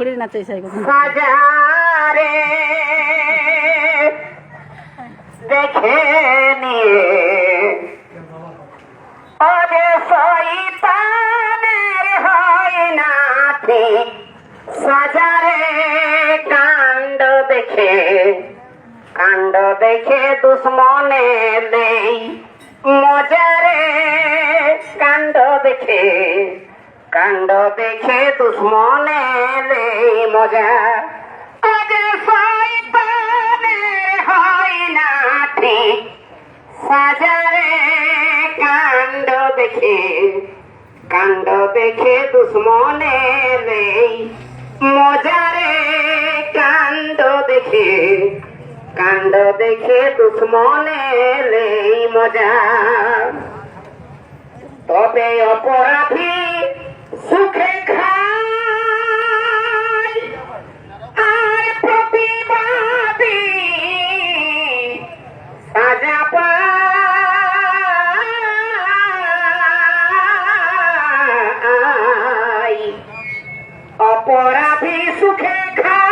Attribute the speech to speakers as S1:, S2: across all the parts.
S1: হয়
S2: নাচে চাই
S1: দেখে নিয়ে। ওরে শয়তানের হয় না ঠিক। সাজারে দেখে, কাণ্ড দেখে দুশ্মনে নেই। মজারে কাণ্ড দেখে কাণ্ড দেখে দুশ্মনে নেই মজা। সাজারে কাণ্ড দেখে কাণ্ড দেখে দুশ্মনে নেই। কাণ্ড দেখে কাণ্ড দেখে দুশ্মনে মজা। তবে অপরাধী সুখে আর সাজা অপরাধী সুখে খায়।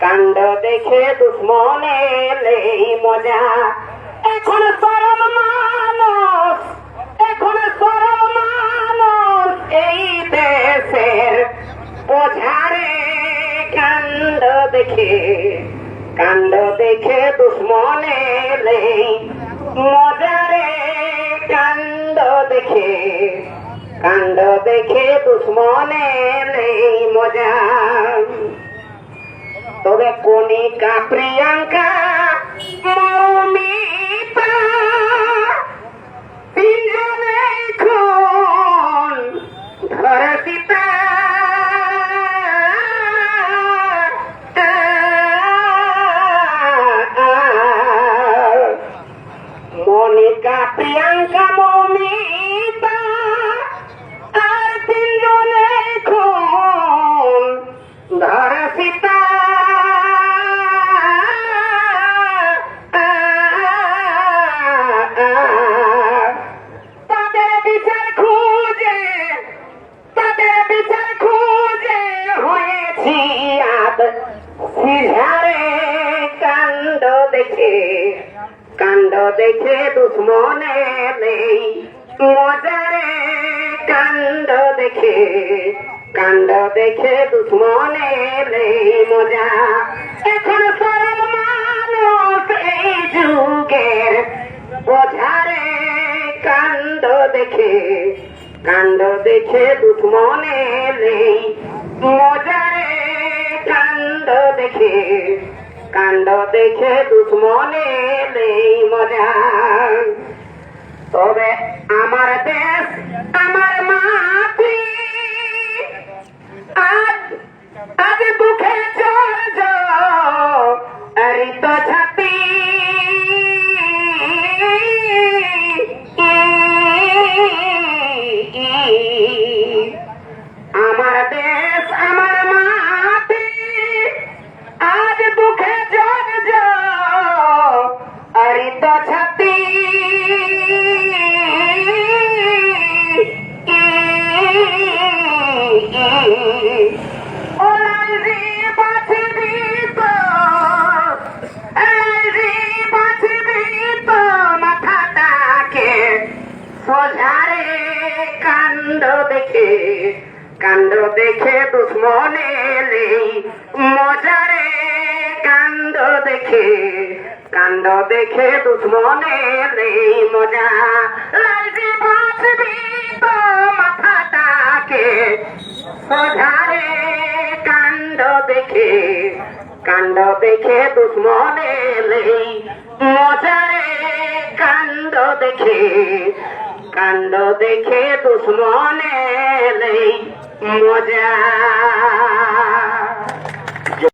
S1: কাণ্ড দেখে দুশ্মনের নেই মজা। এখন সরল মানুষ, এখন সরল মানুষ এই দেশের বোঝারে কাণ্ড দেখে। কাণ্ড দেখে দুশ্মনে নেই মজারে কাণ্ড দেখে। কাণ্ড দেখে দুশ্মনে নেই মজা। তবে কণিকা প্রিয়াঙ্কা মৌমিতা তিনজনে খুন ধরে সীতা মনিকা প্রিয়াঙ্কা দেখে। কাণ্ড দেখে দুশ্মনে নেই। মজারে কাণ্ড দেখে। কাণ্ড দেখে দুশ্মনে নেই মজা। এখন সরল মানুষ এই যুগের বোঝারে কাণ্ড দেখে। কাণ্ড দেখে দুশ্মনে নেই। মজারে কাণ্ড দেখে। কাণ্ড দেখে দুশ্মনে নেই মজা। তবে আমার দেশ আমার মাতৃ বুকে জর্জ ঋত ছাতি। সোজারে কাণ্ড দেখে কাণ্ড দেখে দুশ্মনে মজারে দেখে, কাণ্ড দেখে দুশ্মনে নেই মজা। লালজি বাঁচবি তো মাথাটাকে। সোজারে কাণ্ড দেখে কাণ্ড দেখে দুশ্মনে লেই মজারে কাণ্ড দেখে কাণ্ড দেখে দুশ্মনে লেই মজা।